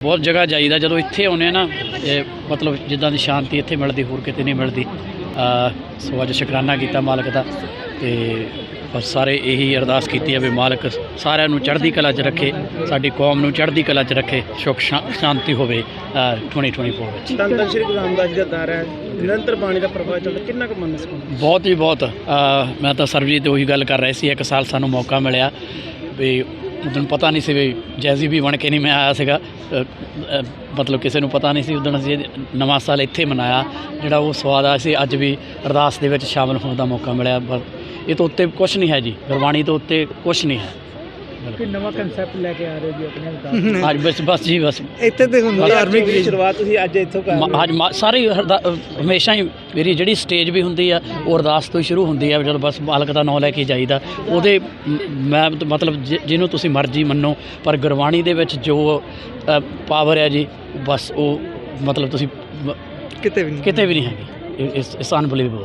ਬਹੁਤ ਜਗ੍ਹਾ ਜਾਈਦਾ ਜਦੋਂ ਇੱਥੇ ਆਉਂਦੇ ਆ ਨਾ ਇਹ ਮਤਲਬ ਜਿੱਦਾਂ ਦੀ ਸ਼ਾਂਤੀ ਇੱਥੇ ਮਿਲਦੀ ਹੋਰ ਕਿਤੇ ਨਹੀਂ ਮਿਲਦੀ। ਸੋ ਅੱਜ ਸ਼ੁਕਰਾਨਾ ਕੀਤਾ ਮਾਲਕ ਦਾ ਤੇ ਬਸ ਸਾਰੇ ਇਹੀ ਅਰਦਾਸ ਕੀਤੀ ਹੈ ਵੀ ਮਾਲਕ ਸਾਰਿਆਂ ਨੂੰ ਚੜ੍ਹਦੀ ਕਲਾ 'ਚ ਰੱਖੇ ਸਾਡੀ ਕੌਮ ਨੂੰ ਚੜ੍ਹਦੀ ਕਲਾ 'ਚ ਰੱਖੇ ਸੁਖ ਸ਼ਾਂਤੀ ਹੋਵੇ ਅ, 2024 ਵਿੱਚ। ਧੰਨ ਧੰਨ ਸ਼੍ਰੀ ਗੁਰੂ ਰਾਮਦਾਸ ਜੀ ਦਾ ਦਰ ਹੈ ਨਿਰੰਤਰ ਬਾਣੀ ਦਾ ਪ੍ਰਭਾਵ ਚੱਲਦਾ ਕਿੰਨਾ ਕੁ ਮਨ ਸਕੂਨ ਬਹੁਤ ਹੀ ਬਹੁਤ। ਮੈਂ ਤਾਂ ਸਰਬਜੀਤ ਉਹੀ ਗੱਲ ਕਰ ਰਿਹਾ ਸੀ ਇੱਕ ਸਾਲ ਸਾਨੂੰ ਮੌਕਾ ਮਿਲਿਆ ਵੀ ਉਦੋਂ ਪਤਾ ਨਹੀਂ ਸੀ ਵੀ ਜੈਜ਼ੀ ਵੀ ਬਣ ਕੇ ਨਹੀਂ ਮੈਂ ਆਇਆ ਸੀਗਾ ਮਤਲਬ ਕਿਸੇ ਨੂੰ ਪਤਾ ਨਹੀਂ ਸੀ ਉਦੋਂ ਅਸੀਂ ਨਵਾਂ ਸਾਲ ਇੱਥੇ ਮਨਾਇਆ ਜਿਹੜਾ ਉਹ ਸਵਾਦ ਆ ਸੀ ਅੱਜ ਵੀ ਅਰਦਾਸ ਦੇ ਵਿੱਚ ਸ਼ਾਮਲ ਹੋਣ ਦਾ ਮੌਕਾ ਮਿਲਿਆ ਪਰ ਇਹ ਤੋਂ ਉੱਤੇ ਕੁਝ ਨਹੀਂ ਹੈ ਜੀ ਗੁਰਬਾਣੀ ਤੋਂ ਉੱਤੇ ਕੁਝ ਨਹੀਂ ਹੈ ਕਿ ਨਵਾਂ ਕਨਸੈਪਟ ਲੈ ਕੇ ਆ ਰਹੇ ਜੀ ਆਪਣੇ ਅਵਤਾਰ ਅੱਜ ਬਸ ਬਸ ਜੀ ਬਸ। ਇੱਥੇ ਤੇ ਹੁੰਦਾ ਧਾਰਮਿਕ ਦੀ ਸ਼ੁਰੂਆਤ ਤੁਸੀਂ ਅੱਜ ਇੱਥੋਂ ਕਰ ਮ- ਅੱਜ ਮ- ਸਾਰੀ ਹਰਦਾ- ਹਮੇਸ਼ਾ ਹੀ ਮੇਰੀ ਜਿਹੜੀ ਸਟੇਜ ਵੀ ਹੁੰਦੀ ਆ ਉਹ ਅਰਦਾਸ ਤੋਂ ਹੀ ਸ਼ੁਰੂ ਹੁੰਦੀ ਆ ਜਦੋਂ ਬਸ ਮਾਲਕ ਦਾ ਨਾਮ ਲੈ ਕੇ ਜਾਈਦਾ। ਉਹਦੇ ਮ- ਮੈਂ ਤ- ਮਤਲਬ ਜਿ- ਜਿਹਨੂੰ ਤੁਸੀਂ ਮਰਜ਼ੀ ਮੰਨੋ ਪਰ ਗੁਰਬਾਣੀ ਦੇ ਵਿੱਚ ਜੋ ਪਾਵਰ ਹੈ ਜੀ ਬਸ ਉਹ ਮਤਲਬ ਤੁਸੀਂ ਮ- ਕਿਤੇ ਵੀ ਨਹੀਂ। ਕਿਤੇ ਵੀ ਨਹੀਂ ਹੈਗੀ। ਇਸ ਇਸ ਅਨਬਲੀਵੇਬਲ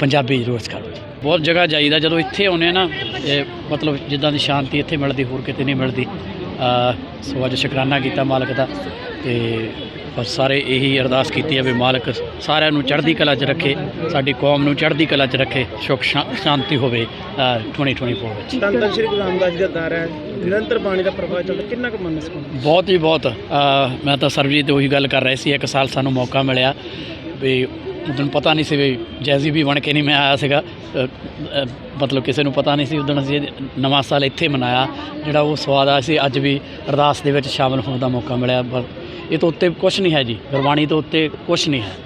ਪੰਜਾਬੀ ਜ਼ਰੂਰ ਸਿਖਾਓ ਜੀ। ਬਹੁਤ ਜਗ੍ਹਾ ਜਾਈਦਾ ਜਦੋਂ ਇੱਥੇ ਆਉਂਦੇ ਆ ਨਾ ਇਹ ਮਤਲਬ ਜਿੱਦਾਂ ਦੀ ਸ਼ਾਂਤੀ ਇੱਥੇ ਮਿਲਦੀ ਹੋਰ ਕਿਤੇ ਨਹੀਂ ਮਿਲਦੀ। ਅ, ਸੋ ਅੱਜ ਸ਼ੁਕਰਾਨਾ ਕੀਤਾ ਮਾਲਕ ਦਾ ਤੇ ਬਸ ਸਾਰੇ ਇਹੀ ਅਰਦਾਸ ਕੀਤੀ ਹੈ ਵੀ ਮਾਲਕ ਸਾਰਿਆਂ ਨੂੰ ਚੜ੍ਹਦੀ ਕਲਾ 'ਚ ਰੱਖੇ ਸਾਡੀ ਕੌਮ ਨੂੰ ਚੜ੍ਹਦੀ ਕਲਾ 'ਚ ਰੱਖੇ ਸੁਖ ਸ਼ਾ- ਸ਼ਾਂਤੀ ਹੋਵੇ ਅ, 2024 ਵਿੱਚ। ਧੰਨ ਸ਼੍ਰੀ ਗੁਰੂ ਰਾਮਦਾਸ ਜੀ ਦਾ ਦਰ ਹੈ ਨਿਰੰਤਰ ਬਾਣੀ ਦਾ ਪ੍ਰਭਾਵ ਚੱਲਦਾ ਕਿੰਨਾ ਕੁ ਮਨ ਸਕੂਨ ਬਹੁਤ ਹੀ ਬਹੁਤ। ਮੈਂ ਤਾਂ ਸਰਬਜੀਤ ਉਹੀ ਗੱਲ ਕਰ ਰਿਹਾ ਸੀ ਇੱਕ ਸਾਲ ਸਾਨੂੰ ਮੌਕਾ ਮਿਲਿਆ ਵੀ ਉਦੋਂ ਪਤਾ ਨਹੀਂ ਸੀ ਵੀ ਜੈਜ਼ੀ ਵੀ ਬਣ ਕੇ ਨਹੀਂ ਮੈਂ ਆਇਆ ਸੀਗਾ। ਮਤਲਬ ਕਿਸੇ ਨੂੰ ਪਤਾ ਨਹੀਂ ਸੀ ਉਦੋਂ ਅਸੀਂ ਨਵਾਂ ਸਾਲ ਇੱਥੇ ਮਨਾਇਆ, ਜਿਹੜਾ ਉਹ ਸਵਾਦ ਆ ਸੀ। ਅੱਜ ਵੀ ਅਰਦਾਸ ਦੇ ਵਿੱਚ ਸ਼ਾਮਲ ਹੋਣ ਦਾ ਮੌਕਾ ਮਿਲਿਆ। ਪਰ ਇਹ ਤੋਂ ਉੱਤੇ ਕੁਝ ਨਹੀਂ ਹੈ ਜੀ। ਗੁਰਬਾਣੀ ਤੋਂ ਉੱਤੇ ਕੁਝ ਨਹੀਂ ਹੈ।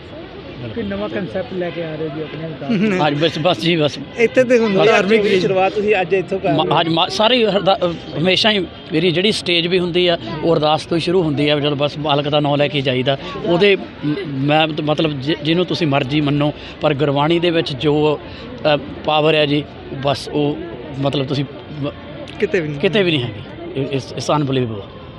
ਕਿ ਨਵਾਂ ਕਨਸੈਪਟ ਲੈ ਕੇ ਆ ਰਹੇ ਜੀ ਆਪਣੇ ਅਵਤਾਰ ਅੱਜ ਬਸ ਬਸ ਜੀ ਬਸ। ਇੱਥੇ ਤੇ ਹੁੰਦਾ ਧਾਰਮਿਕ ਦੀ ਸ਼ੁਰੂਆਤ ਤੁਸੀਂ ਅੱਜ ਇੱਥੋਂ ਕਰ ਮ- ਅੱਜ ਮ- ਸਾਰੀ ਹਮੇਸ਼ਾ ਹੀ ਮੇਰੀ ਜਿਹੜੀ ਸਟੇਜ ਵੀ ਹੁੰਦੀ ਆ ਉਹ ਅਰਦਾਸ ਤੋਂ ਹੀ ਸ਼ੁਰੂ ਹੁੰਦੀ ਆ ਜਦੋਂ ਬਸ ਮਾਲਕ ਦਾ ਨਾਮ ਲੈ ਕੇ ਜਾਈਦਾ। ਉਹਦੇ ਮ- ਮੈਂ ਤ- ਮਤਲਬ ਜਿ- ਜਿਹਨੂੰ ਤੁਸੀਂ ਮਰਜ਼ੀ ਮੰਨੋ ਪਰ ਗੁਰਬਾਣੀ ਦੇ ਵਿੱਚ ਜੋ ਪਾਵਰ ਹੈ ਜੀ ਬਸ ਉਹ ਮਤਲਬ ਤੁਸੀਂ ਮ- ਕਿਤੇ ਵੀ ਨਹੀਂ। ਕਿਤੇ ਵੀ ਨਹੀਂ ਹੈਗੀ। ਇਸ ਇਸ ਅਨਬਲੀਵੇਬਲ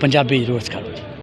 ਪੰਜਾਬੀ ਜ਼ਰੂਰ ਸਿਖਾਓ ਜੀ।